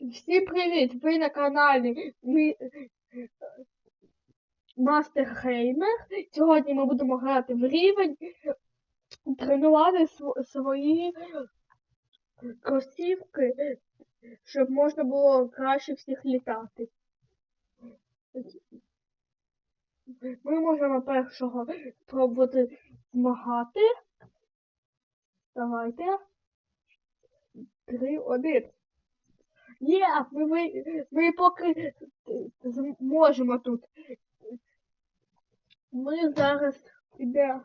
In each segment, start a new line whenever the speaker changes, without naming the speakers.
Всім привіт! Ви на каналі. Мастер Геймер. Сьогодні ми будемо грати в рівень, тренувати свої кросівки, щоб можна було краще всіх літати. Ми можемо першого спробувати змагати. Давайте. Три, один. Є, ми, ми, ми поки зможемо тут. Ми зараз йдемо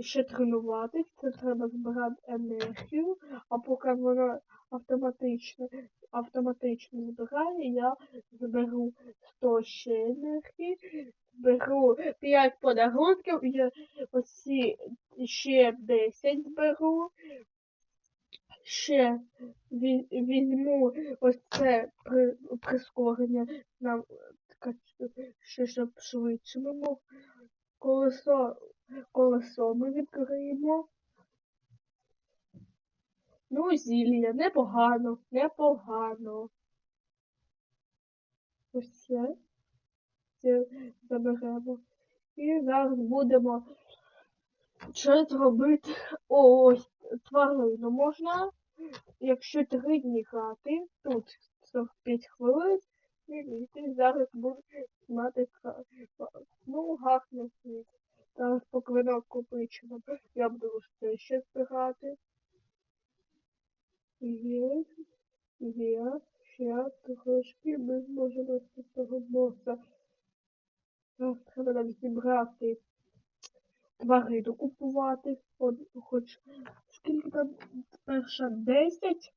ще тренуватись, це треба збирати енергію, а поки воно автоматично, автоматично збирає, я зберу 100 ще енергії, зберу 5 подарунків, я оці ще 10 зберу, ще візьму ось це прискорення нам ще щоб швидше ми. Колесо, колесо ми відкриємо. Ну, зілля, непогано, непогано. Ось це, заберемо. І зараз будемо щось робити. Ось тварину можна, якщо три дні грати, тут 45 хвилин, і ти зараз будеш мати ну, гарний світ. Зараз поки воно я буду ще ще збирати. Є, є, ще трошки ми зможемо з цього боса. Зараз треба нам зібрати тварину купувати. Хоч скільки перша 10.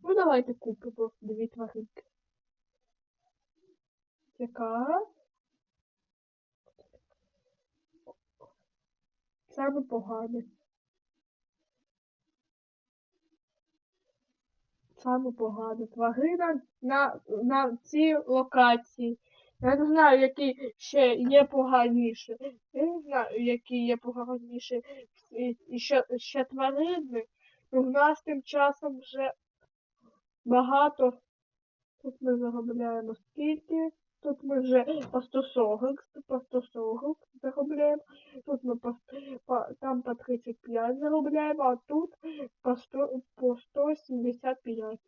Ну давайте купимо дві тваринки. Яка? Саме погане. Саме погане. Тварина на, на цій локації. Я не знаю, які ще є поганіше. Я не знаю, які є поганіше. І, ще, ще тварини. Ну, в нас тим часом вже багато. Тут ми заробляємо скільки. Тут ми вже по 140, по 140 заробляємо. Тут ми по, по, там по 35 заробляємо, а тут по, 100, по 175.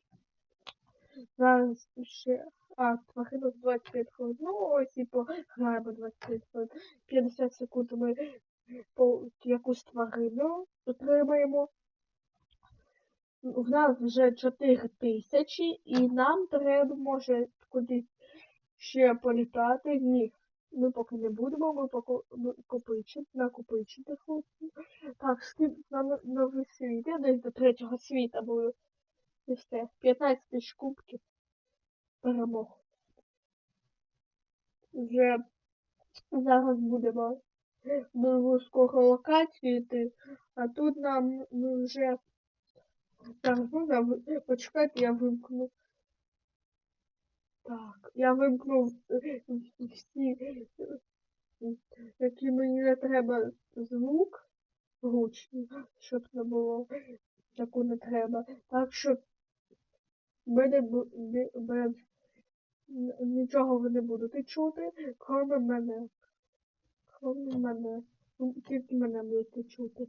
Зараз ще, а, тваринок 25 хвилин. Ну, ось і пограємо 25 хвилин. 50 секунд ми по якусь тварину отримаємо. В нас вже 4 тисячі, і нам треба, може, кудись ще політати. Ні, ми поки не будемо, ми поки копичити, накопичити хочемо. Так, скільки на новий світ. Я десь до третього світа буду. І все. 15 тисяч кубків. Перемог. Вже зараз будемо скоро локацію йти, а тут нам ми вже можна ви- почекайте, я вимкну. Так, я вимкнув всі, які мені не треба звук гучний, щоб не було, таку не треба. Так що мене бу- не- без н- нічого ви не будете чути, кроме мене. Кроме мене. Ну, Тільки мене будете чути.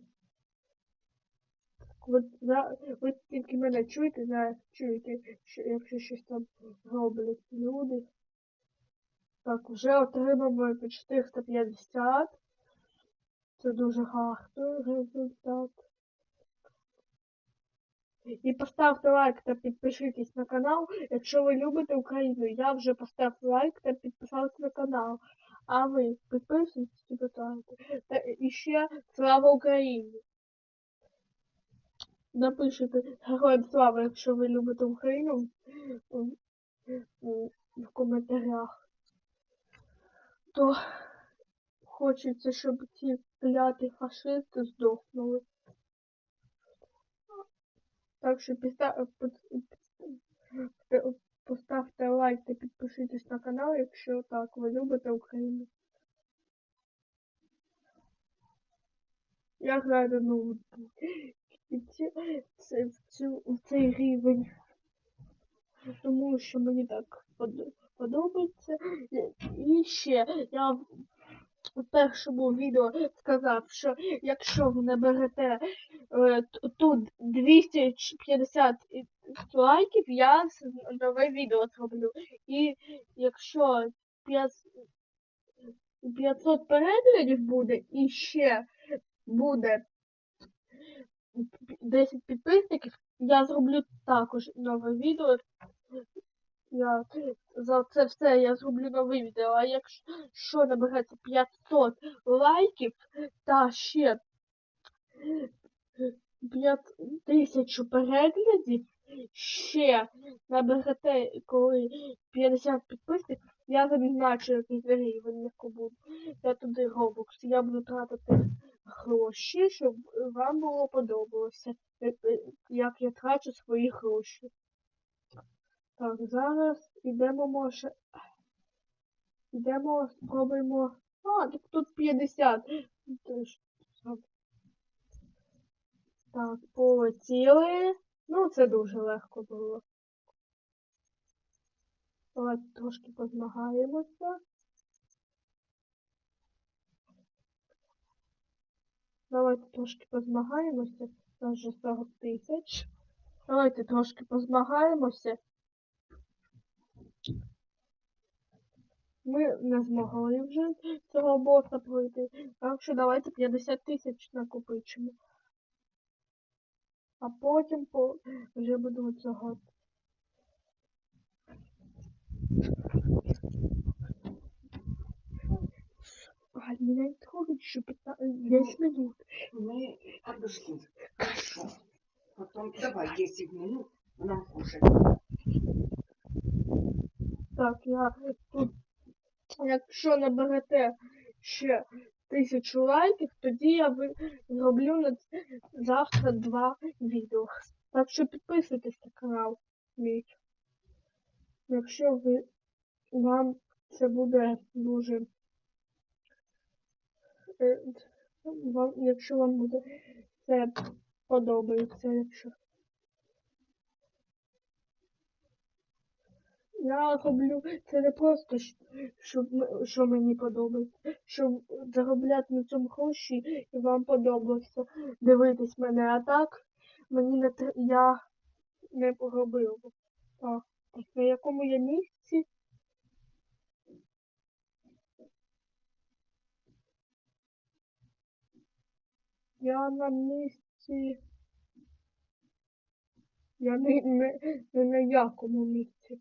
От за, ви тільки мене чуєте, зараз чуєте, що якщо щось там роблять люди. Так, вже отримали по 450. Це дуже гарний результат. І поставте лайк та підпишитесь на канал, якщо ви любите Україну. Я вже поставив лайк та підписався на канал. А ви підписуйтесь і. Та і ще слава Україні! Напишите Героям слава, якщо ви любите Україну в коментарях. То хочеться, щоб ці кляті фашисти здохнули. Так що під- поставте лайк та підпишитесь на канал, якщо так ви любите Україну. Я граю це- в цей рівень тому що мені так под- подобається. І- ще я в першому відео сказав, що якщо ви наберете е, т- тут 250 лайків, я нове відео зроблю. І якщо 500 500 переглядів буде і ще буде 10 підписників, я зроблю також нове відео. Я за це все я зроблю нове відео. А якщо набереться 500 лайків та ще 5000 переглядів, ще наберете, коли 50 підписників, я відзначу якийсь рівень, яку буду. Я туди робокс. Я буду тратити гроші, щоб вам було подобалося, як- як я трачу свої гроші. Так, зараз ідемо, може. Йдемо, спробуємо. А, так тут 50. Тож, так. Так, полетіли. Ну, це дуже легко було. Давайте трошки позмагаємося. Давайте трошки позмагаємося. Нас вже 40 тисяч. Давайте трошки позмагаємося. Ми не змогли вже цього боса пройти. Так що давайте 50 тисяч накопичимо. А потім по... вже будемо цього. А, меня не трогать еще 10 минут.
Мы подожди. Хорошо. Потом давай 10 минут нам кушать.
Так, я тут, якщо наберете ще тисячу лайків, тоді я зроблю на завтра два відео. Так що підписуйтесь на канал мій. Якщо ви вам це буде дуже. е, Вам, якщо вам буде це подобається, якщо. Я роблю це не просто, щоб що мені подобається, щоб заробляти на цьому гроші і вам подобалося дивитись мене, а так мені не тр- я не поробив. Так, так, на якому я місці? Я на місці. Я не, не, не на якому місці.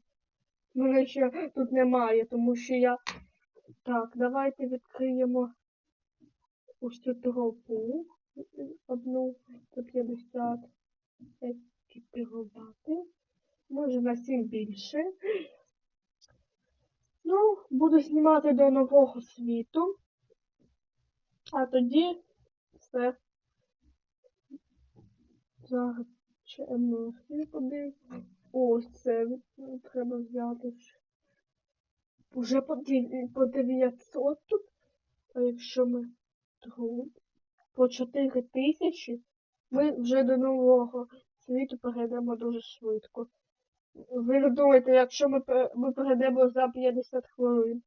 Мене ще тут немає, тому що я. Так, давайте відкриємо ось цю тропу. Одну 150 екіпірувати. Може на 7 більше. Ну, буду знімати до нового світу. А тоді все. Зараз ще емоції подивимось. Ось це треба взяти. Уже по, 900 тут. А якщо ми тут по 4 тисячі, ми вже до нового світу перейдемо дуже швидко. Ви думаєте, якщо ми, ми перейдемо за 50 хвилин.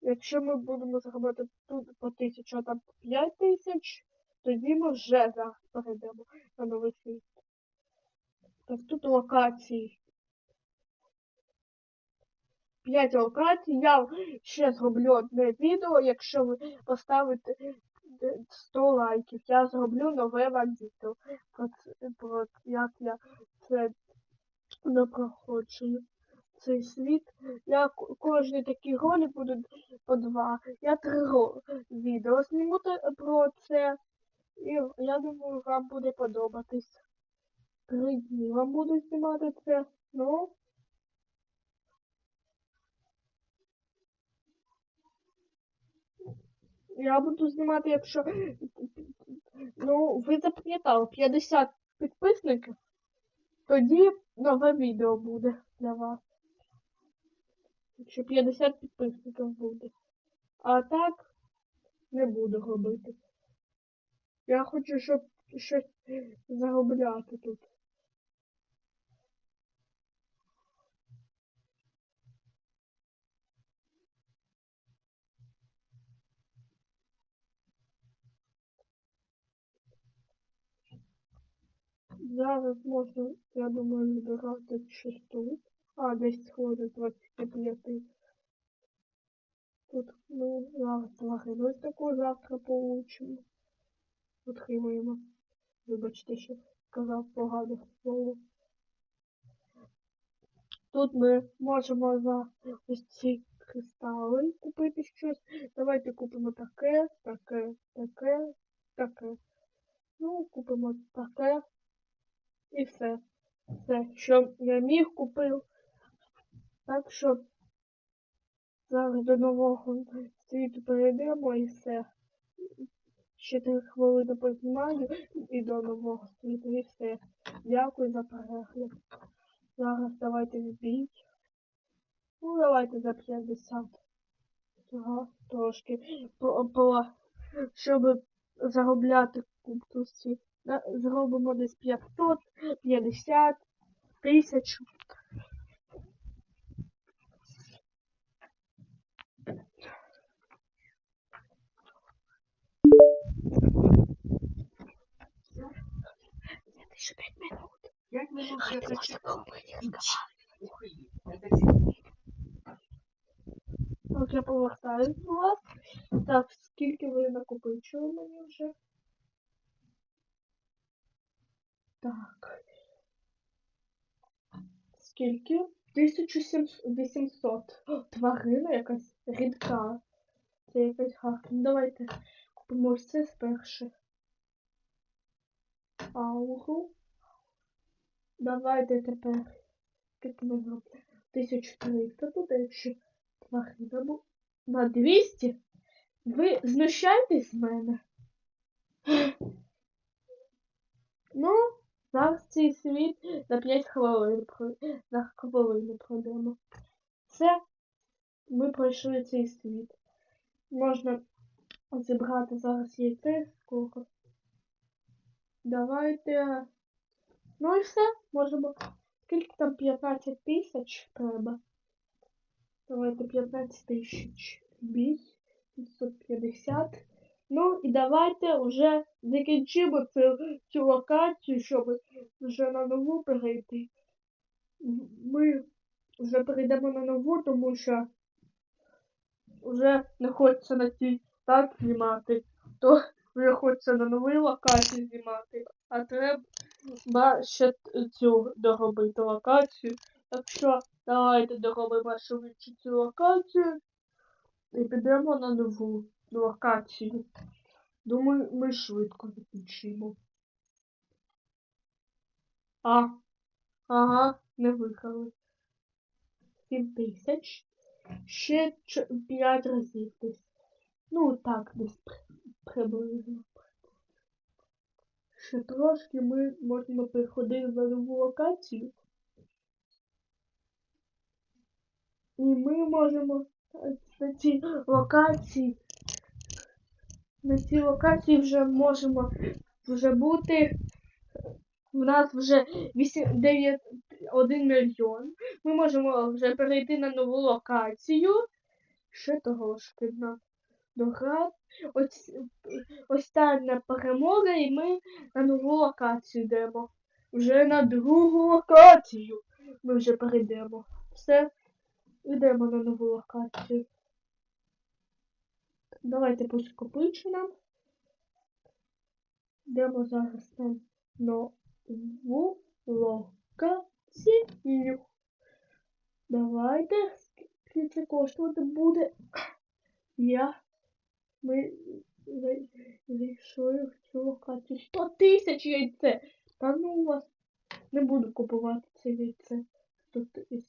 Якщо ми будемо зробити тут по 1000, а там по 5 тисяч, тоді ми вже зараз перейдемо на новий світ. Так тут локації. 5 локацій. Я ще зроблю одне відео, якщо ви поставите е, 100 лайків. Я зроблю нове вам відео. Про, про як я це не проходжу. Цей світ. Я к- кожний такий ролик буде по два. Я три відео зніму про це. І я думаю, вам буде подобатись. Вам буду знімати це. Ну. Я буду знімати, якщо. Ну, ви запам'ятали, 50 підписників. Тоді нове відео буде для вас. Якщо 50 підписників буде. А так не буду робити. Я хочу, щоб щось заробляти тут. Зараз можна, я думаю, збирати щось тут. А, десь хвилин 25. Тут ми зараз тварину ось таку завтра получимо. Отримуємо. Вибачте, що сказав погане слово. Тут ми можемо за ось ці кристали купити щось. Давайте купимо таке, таке, таке, таке. Ну, купимо таке. І все. Все, що я міг купив. Так що зараз до нового світу перейдемо і все. Ще три хвилини познімаю і до нового світу і все. Дякую за перегляд. Зараз давайте вбіть. Ну, давайте за 50. Ага, трошки. Щоб заробляти куптусі. На- Зробимо десь 500, 50, 1000. Это еще 5 минут.
П'ять минут я зачекав.
Так, я повертаюсь до вас. Так, скільки ви накопичили мені вже? Так. Скільки? 1800. О, тварина якась рідка. Це якась гарна. Ну, Давайте купимо це спершу. Ауру. Давайте тепер. Скільки ми зробимо? 1300 буде, якщо тварина бу- на 200? Ви знущаєтесь з мене? Ну, зараз цей світ за 5 хвилин за хвилину пройдемо. Все, ми пройшли цей світ. Можна зібрати зараз яйце сколько. Давайте. Ну і все, можемо. Скільки там 15 тисяч треба? Давайте 15 тисяч. Бій. 550. Ну і давайте вже закінчимо цю, цю локацію, щоб вже на нову перейти. Ми вже перейдемо на нову, тому що вже не хочеться на цій так знімати, то вже хочеться на новій локації знімати, а треба ще цю доробити локацію. Так що давайте доробимо швидше цю локацію і підемо на нову локацію. Думаю, ми швидко закінчимо. А, ага, не виграли. 7 тисяч. Ще 5 разів десь. Ну, так, десь при- приблизно. Ще трошки ми можемо переходити на нову локацію. І ми можемо е, на цій локації. На цій локації вже можемо вже бути. У нас вже 8, 9, 1 мільйон. Ми можемо вже перейти на нову локацію. Ще трошки на доград. Ось остання перемога, і ми на нову локацію йдемо. Вже на другу локацію. Ми вже перейдемо. Все, йдемо на нову локацію. Давайте пусть копиче нам. Йдемо зараз на нову локацію. Давайте. Скільки це коштувати буде? Я. Ми зай- зайшли в цю локацію. 100 тисяч яйце! Та ну у вас не буду купувати це яйце. 100 тисяч.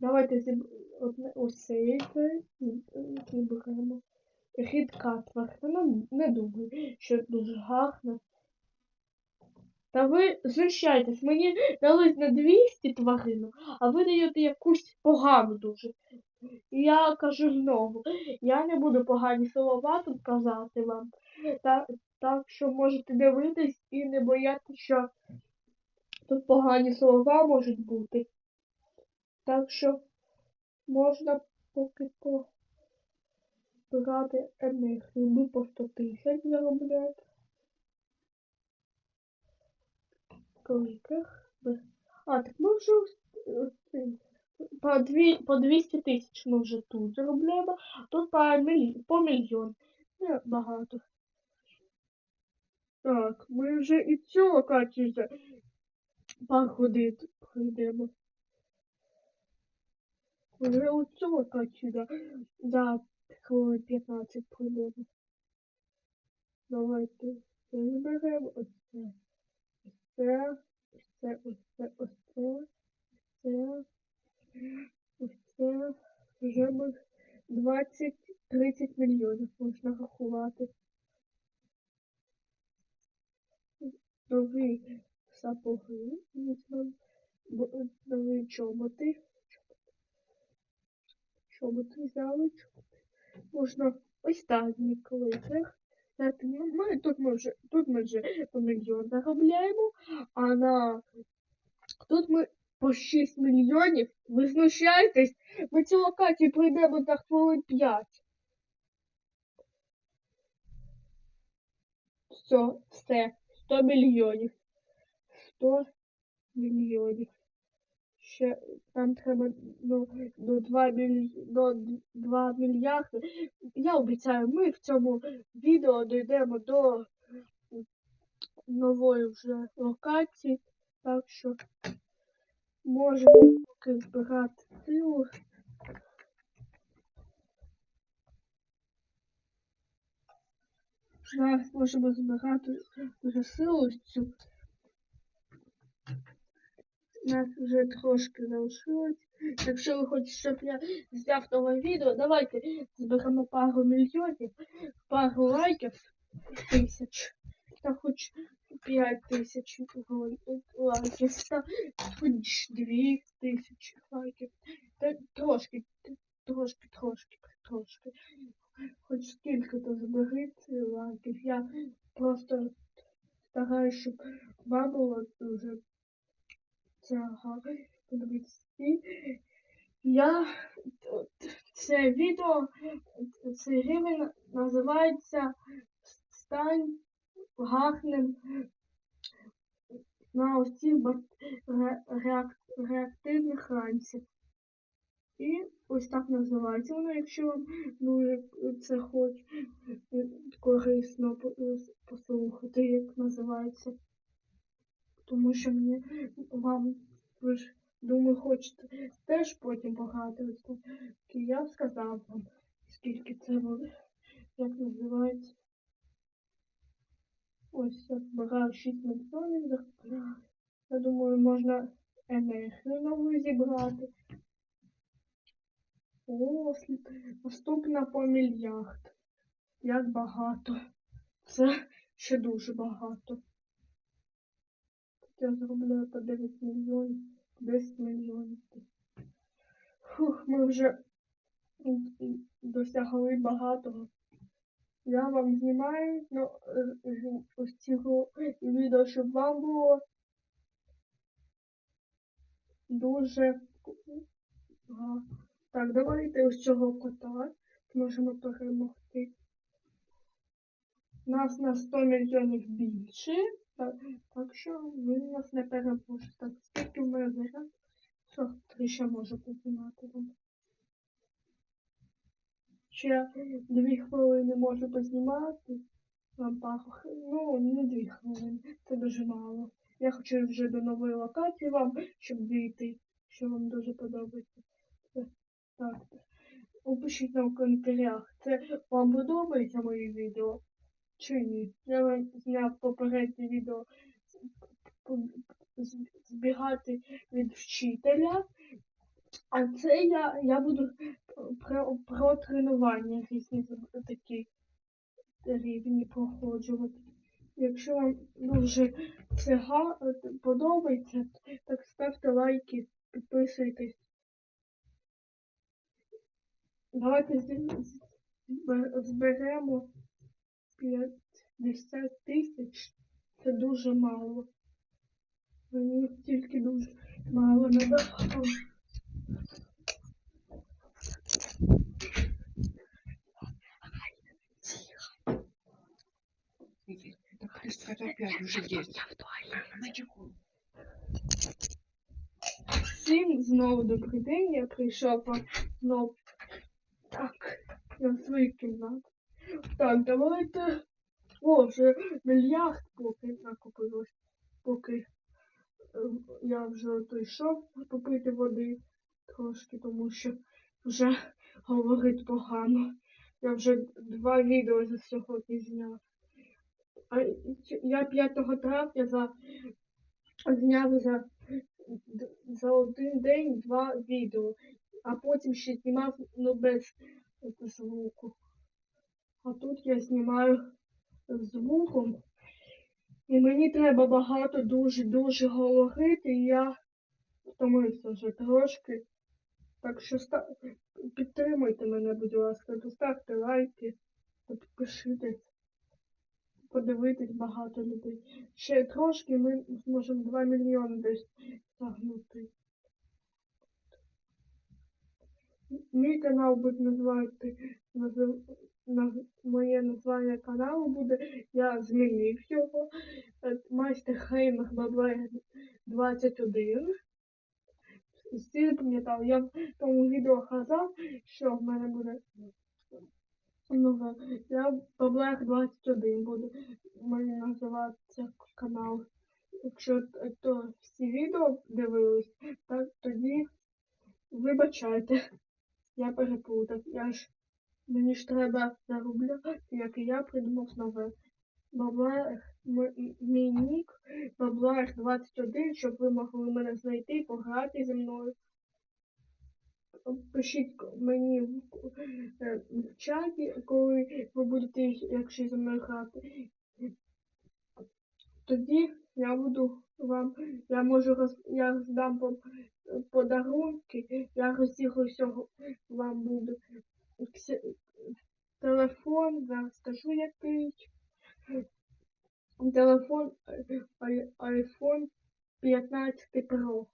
Давайте зіб... одне ось це яйце і- зіберемо. Рідка тварина, не думаю, що дуже гарна. Та ви знущаєтесь, мені дали на 200 тварину, а ви даєте якусь погану дуже. Я кажу знову, я не буду погані слова тут казати вам. Та, так що можете дивитись і не боятися, що тут погані слова можуть бути. Так що можна поки по брати енергію. Ми по 100 тисяч заробляти. кликах. А, так ми вже. По, дві, по 200 тисяч ми вже тут заробляємо, а тут по, міль, по мільйон. Не багато. Так, ми вже і цю локацію за пару годин пройдемо. Вже оцю локацію за, за хвилин 15 пройдемо. Давайте це зберемо. Ось це. Ось це. Ось це. Ось це. Вже ми 20-30 мільйонів можна рахувати. Нові сапоги візьмемо. бо- Нові чоботи. Чоботи взяли. Чоботи. Можна ось так кликах. Ну, тут, ми вже, тут ми вже по мільйон заробляємо, а на тут ми по 6 мільйонів. Ви знущаєтесь? Ми цю локацію пройдемо за хвилин 5. Все, все. 100 мільйонів. 100 мільйонів. Ще нам треба до, до 2, міль... до 2 мільярди. Я обіцяю, ми в цьому відео дійдемо до нової вже локації. Так що можемо поки збирати силу. Зараз можемо збирати вже силу цю. Нас вже трошки залишилось. Якщо ви хочете, щоб я зняв нове відео, давайте зберемо пару мільйонів, пару лайків тисяч. Та хоч 5 тисяч лайків, та хоч 2 тисячі лайків. Та трошки, трошки, трошки, трошки. Хоч скільки то зберіть лайків. Я просто стараюсь, щоб вам було дуже цього подивитися. Я це відео, цей рівень називається Стань гарним на ось цих реактивних ранців. І ось так називається воно, якщо вам дуже це хоч корисно послухати, як називається. Тому що мені вам ви ж думаю, хочете теж потім. І я сказав вам, скільки це буде, як називається. Ось я збираю 6 мільйонів. Я думаю, можна енергію нову зібрати. О, наступна по мільярд. Як багато. Це ще дуже багато. Я зроблю по 9 мільйонів, 10 мільйонів. Фух, ми вже досягли багатого. Я вам знімаю ну, е, е, ось цього відео, щоб вам було дуже га. Так, давайте ось цього кота можемо перемогти. Нас на 100 мільйонів більше, так, що він нас не переможе. Так, скільки мене зараз? 43 ще можу познімати вам. Ще дві хвилини можу познімати. Вам пару Ну, не дві хвилини. Це дуже мало. Я хочу вже до нової локації вам, щоб дійти, що вам дуже подобається. Так. Опишіть нам в коментарях, це вам подобається моє відео чи ні. Я вам зняв попереднє відео збігати від вчителя. А це я, я буду про, про тренування різні такі рівні проходжувати. Якщо вам дуже це подобається, так ставте лайки, підписуйтесь. Давайте зберемо 50 тисяч. Це дуже мало. Мені тільки дуже мало надо.
Опять уже есть. На чеку.
Всім знову добрий день. Я прийшов вам знову так, на свою кімнату. Так, давайте. О, вже мільярд поки накопилось. Поки е, я вже прийшов попити води трошки, тому що вже говорить погано. Я вже два відео за сьогодні зняв. А я 5 травня за зняв за, за один день два відео, а потім ще знімав ну, без звуку. А тут я знімаю звуком. І мені треба багато дуже-дуже говорити, і я втомився вже трошки. Так що ста... підтримуйте мене, будь ласка, поставте лайки, підпишитесь, подивитись багато людей. Ще трошки ми зможемо 2 мільйони десь загнути. Мій канал буде називати назив, наз, моє названня каналу буде. Я змінив його. Е, Майстер Хеймер ББ 21. Всі пам'ятав, я в тому відео казав, що в мене буде нове. Я Баблех 21 буду мені називатися канал. Якщо то всі відео дивились, так тоді вибачайте. Я переплутав. Я ж мені ж треба заробляти, як і я придумав нове. М- мій нік Баблех 21, щоб ви могли мене знайти, пограти зі мною. Пишіть мені в, е, в чаті, коли ви будете, якщо зі мною грати. Тоді я буду вам, я можу роз, я роздам вам подарунки, я розіграю всього вам буду. Телефон, зараз скажу який. Телефон iPhone 15 Pro.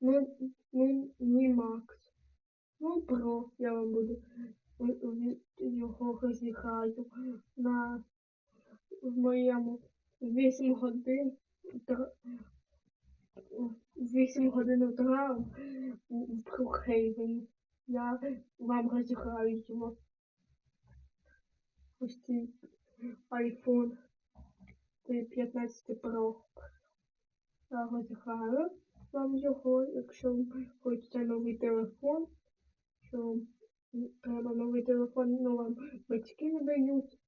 Ну, ну, не Макс. Ну, Pro я вам буду його розіграю на в моєму 8 годин утра- в 8 годин утра в Брукхейвені. Я вам розіграю його. Ось цей iPhone цей 15 Pro. Я розіграю вам його, якщо ви хочете новий телефон, що треба новий телефон, ну вам батьки не дають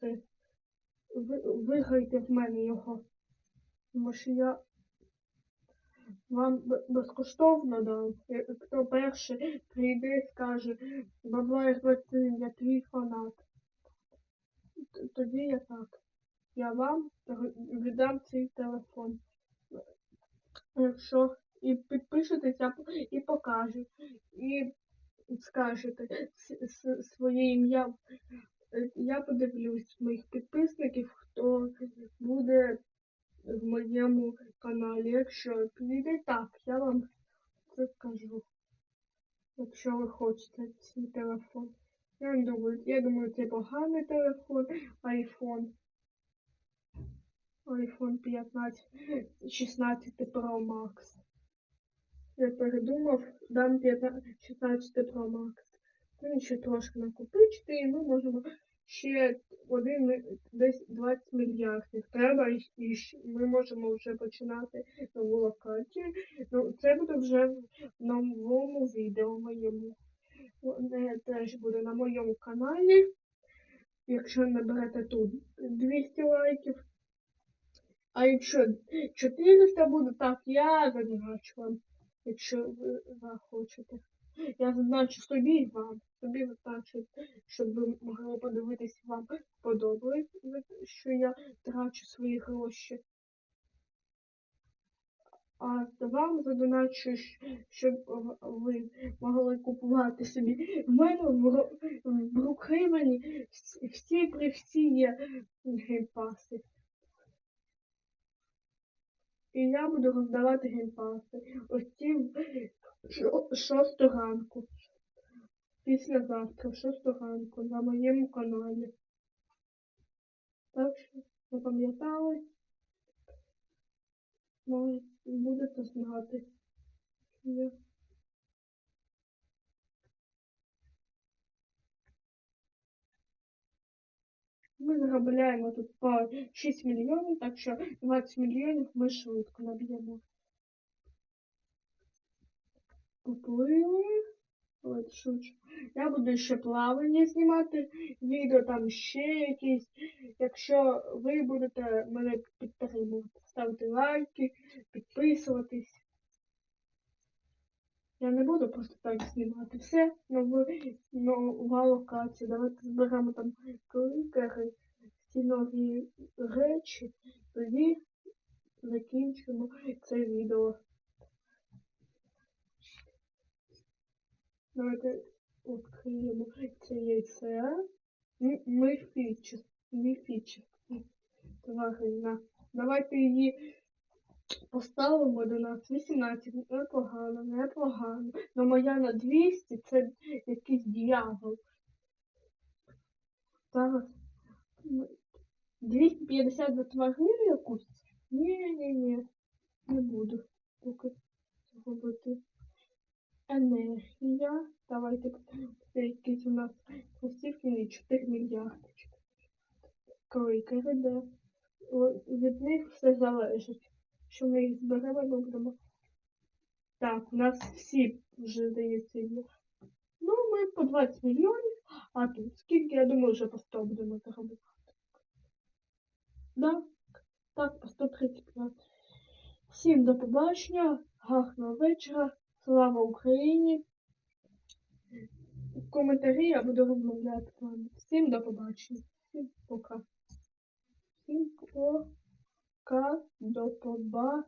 це ви, виграйте в мене його. Тому що я вам безкоштовно дам. Е, Хто перший прийде і скаже, Баблаєр 21, я твій фанат. Тоді я так. Я вам віддам цей телефон. Якщо і підпишетесь, я і покажу. І скажете своє ім'я. Е, Я подивлюсь моїх підписників, хто буде в моєму каналі. Якщо підійде так, я вам це скажу. Якщо ви хочете цей телефон. Я не думаю, я думаю, це поганий телефон, iPhone. iPhone 15, 16 Pro Max. Я передумав, дам 15, 16 Pro Max. Він ще трошки накопичити, і ми можемо ще один десь 20 мільярдів. Треба і, і ми можемо вже починати нову локацію. Ну, це буде вже в новому відео моєму. Воно теж буде на моєму каналі. Якщо наберете тут 200 лайків. А якщо 400 буде, так я задначу вам, якщо ви захочете. Я зазначу собі і вам. Собі зазначу, щоб ви могли подивитись, вам подобається, що я трачу свої гроші. А вам задоначу, щоб ви могли купувати собі. В мене в, в Брукхейвені всі, при всі є геймпаси. І я буду роздавати геймпаси. Ось шосту ранку. Післязавтра, в шосту ранку, на моєму каналі. Так що запам'ятали. може, будете знати. Я- Ми заробляємо тут по 6 мільйонів, так що 20 мільйонів ми швидко наб'ємо. Поплили. От шучу. Я буду ще плавання знімати, відео там ще якісь. Якщо ви будете мене підтримувати, ставити лайки, підписуватись. Я не буду просто так знімати все, нову, нова локація. Давайте зберемо там кликери, всі нові речі, тоді закінчимо це відео. Давайте відкриємо це яйце. М- Міфічне. Міфічне. Тварина. Давайте її поставимо до нас 18. Непогано, непогано. Но моя на 200 це якийсь дьявол. Зараз. 250 за тварину якусь? Ні, ні, ні. Не буду поки цього робити. Енергія. Давайте це якісь у нас кросівки ні, 4 мільярди. Крикери, де від них все залежить. Що ми їх зберемо, ми будемо. Так, у нас всі вже здається. Ну, ми по 20 мільйонів, а тут скільки, я думаю, вже по 100 будемо заробляти. Да? Так, по 135. Всім до побачення, гарного вечора, слава Україні. В коментарі я буду розмовляти з вами. Всім до побачення. Всім пока. Всім пока. До побачення.